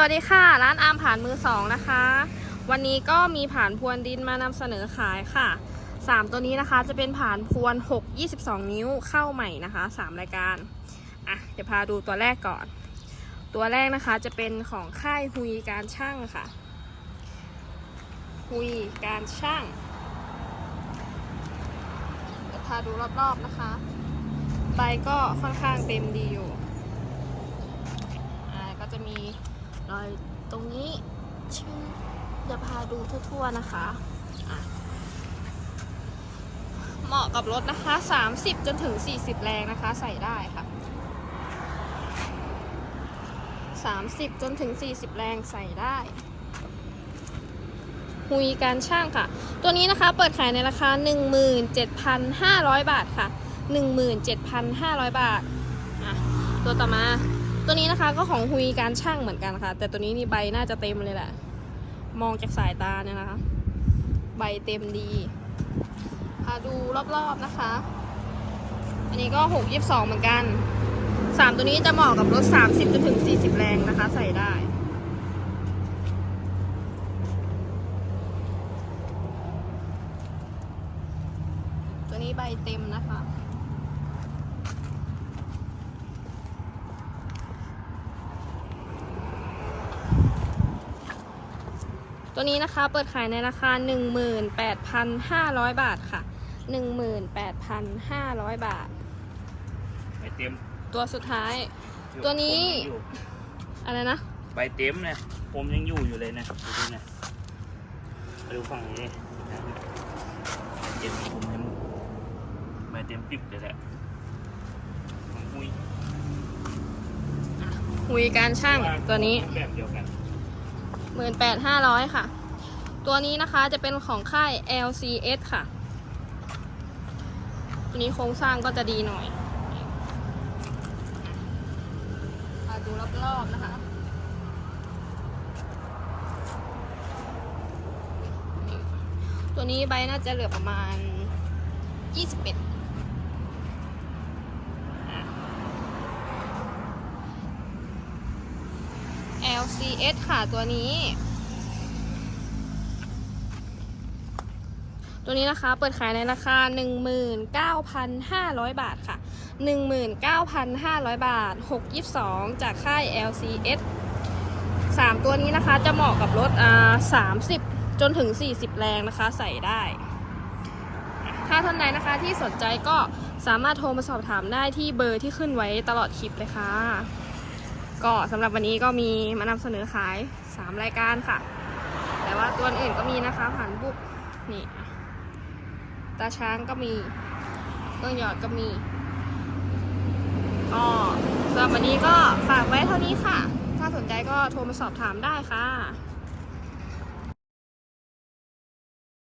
สวัสดีค่ะ ร้านอาร์มผ่านมือสองนะคะ วันนี้ก็มีผ่านพวนดินมานำเสนอขายค่ะ 3 ตัวนี้นะคะจะเป็นผ่านพวน 6 22 นิ้วเข้าใหม่นะคะ 3 รายการอะเดี๋ยวพาดูตัวแรกก่อน ตัวแรกนะคะจะเป็นของค่ายฮุยการช่างค่ะฮุยการช่างเดี๋ยวพาดูรอบๆนะคะใบก็ค่อนข้างเต็มดีอยู่ อ่าก็จะมี รอยตรงนี้ชื่อเดี๋ยวพาดูทั่วๆนะคะะเหมาะกับรถนะคะ 30 จนถึง 40 แรงนะคะ ใส่ได้ค่ะ 30 จนถึง 40 แรงใส่ได้หุยการช่างค่ะ ตัวนี้นะคะเปิดขายในราคา 17,500 บาทค่ะ 17,500 บาทอะตัวต่อมา ตัวนี้นะคะก็ของฮุยการช่างเหมือนกันค่ะ แต่ตัวนี้นี่ใบน่าจะเต็มเลยแหละ มองจากสายตาเนี่ยนะคะ ใบเต็มดีพาดูรอบๆนะคะ อันนี้ก็6 22เหมือนกัน3ตัวนี้จะเหมาะกับรถ30จนถึง40แรงนะคะ ใส่ได้ตัวนี้ใบเต็มนะคะ ตัวนี้นะคะเปิดขายในราคา 18,500 บาทค่ะ 18,500 บาท ใบเต็มตัวสุดท้าย ตัวนี้ ผมยังอยู่อะไรนะ ใบเต็มเนี่ยผมยังอยู่อยู่เลยนะดูดินะมาดูฝั่งนี้นะใบเต็มผมยังใบเต็มปิ๊บเลยแหละของมุ้ยหุยการช่างตัวนี้แบบเดียวกัน 18,500 ค่ะ ตัวนี้นะคะจะเป็นของค่าย LCS ค่ะ ตัวนี้โครงสร้างก็จะดีหน่อยมาดูรอบๆนะคะตัวนี้ใบน่าจะเหลือประมาณ 21 LCS ค่ะตัวนี้ ตัวนี้นะคะเปิดขายในราคา 19,500 บาทค่ะ 19,500 บาท 622 จากค่าย LCS 3 ตัวนี้นะคะจะเหมาะกับรถอ่า30 จนถึง 40 แรงนะคะใส่ได้ ถ้าท่านใดนะคะที่สนใจก็สามารถโทรมาสอบถามได้ที่เบอร์ที่ขึ้นไว้ตลอดคลิปเลยค่ะ ก็สำหรับวันนี้ก็มีมานำเสนอขาย 3 รายการค่ะ แต่ว่าตัวอื่นก็มีนะคะผ่านบุ๊กนี่ตาช้างก็มีเครื่องหยอดก็มีอ๋อสำหรับวันนี้ก็ฝากไว้เท่านี้ค่ะ ถ้าสนใจก็โทรมาสอบถามได้ค่ะ